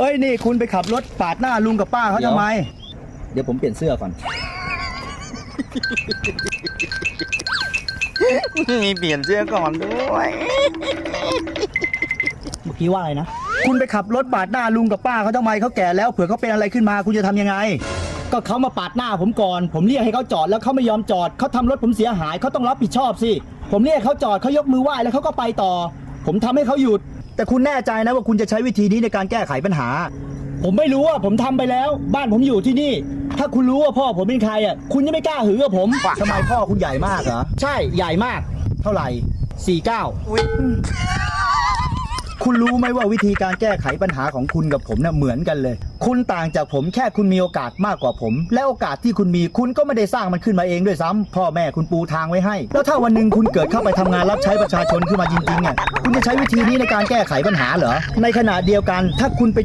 เอ้ยนี่คุณไปขับรถปาดหน้าลุงกับป้าเขาเดี๋ยวทำไม เดี๋ยวผมเปลี่ยนเสื้อก่อน มีเปลี่ยนเสื้อก่อนด้วยเมื่อกี้ว่าอะไรนะ คุณไปขับรถปาดหน้าลุงกับป้าเขาทำไมเขาแก่แล้วเผื่อเขาเป็นอะไรขึ้นมาคุณจะทำยังไง ก็เขามาปาดหน้าผมก่อน ผมเรียกให้เขาจอดแล้วเขาไม่ยอมจอดเขาทำรถผมเสียหายเขาต้องรับผิดชอบสิผมเรียกเขาจอดเขายกมือไหว้แล้วเขาก็ไปต่อ ผมทำให้เขาหยุด แต่คุณแน่ใจนะว่าคุณจะใช้วิธีนี้ในการแก้ไขปัญหา ผมไม่รู้ว่าผมทำไปแล้ว บ้านผมอยู่ที่นี่ ถ้าคุณรู้ว่าพ่อผมเป็นใครอะคุณยังไม่กล้าหือกับผมทำไมพ่อคุณใหญ่มากเหรอใช่ใหญ่มาก เท่าไหร่สี่เก้า คุณรู้ไหมว่าวิธีการแก้ไขปัญหาของคุณกับผมเนี่ยเหมือนกันเลย คุณต่างจากผมแค่คุณมีโอกาสมากกว่าผม และโอกาสที่คุณมีคุณก็ไม่ได้สร้างมันขึ้นมาเองด้วยซ้ำพ่อแม่คุณปูทางไว้ให้ แล้วถ้าวันหนึ่งคุณเกิดเข้าไปทำงานรับใช้ประชาชนขึ้นมาจริงๆอะคุณจะใช้วิธีนี้ในการแก้ไขปัญหาเหรอในขณะเดียวกันถ้าคุณไป